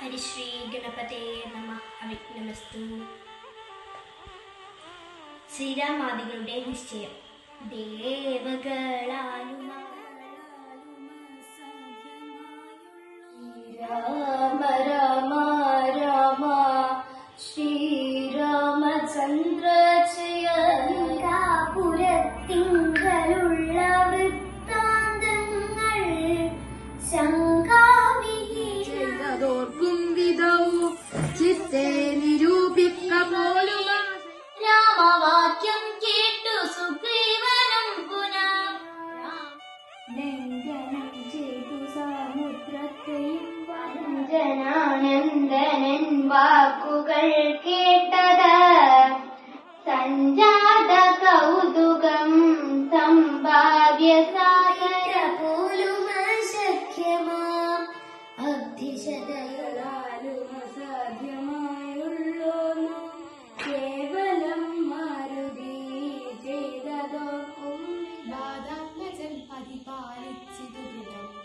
ഹരിശ്രീ ഗണപതേ നമ അവിഘ്നമസ്തു ശ്രീരാമാദികളുടെ നിശ്ചയം. ദേവകളാലും രാമ രാമ രാമ ശ്രീരാമചന്ദ്ര പുരത്തിങ്കലുള്ള വൃത്താന്തങ്ങൾ ലംഘനം ചെയ്തു സമുദ്രത്തെയും വഞ്ചനാനന്ദനൻ വാക്കുകൾ കേട്ടത് സഞ്ജാത കൗതുകം സമ്പാദ്യ സായര പോലും അശക്യമാം അഗ്ധിശതയാലും അസാധ്യമായുള്ളോന്നു പരിപാലിച്ചിതു ദൃഢം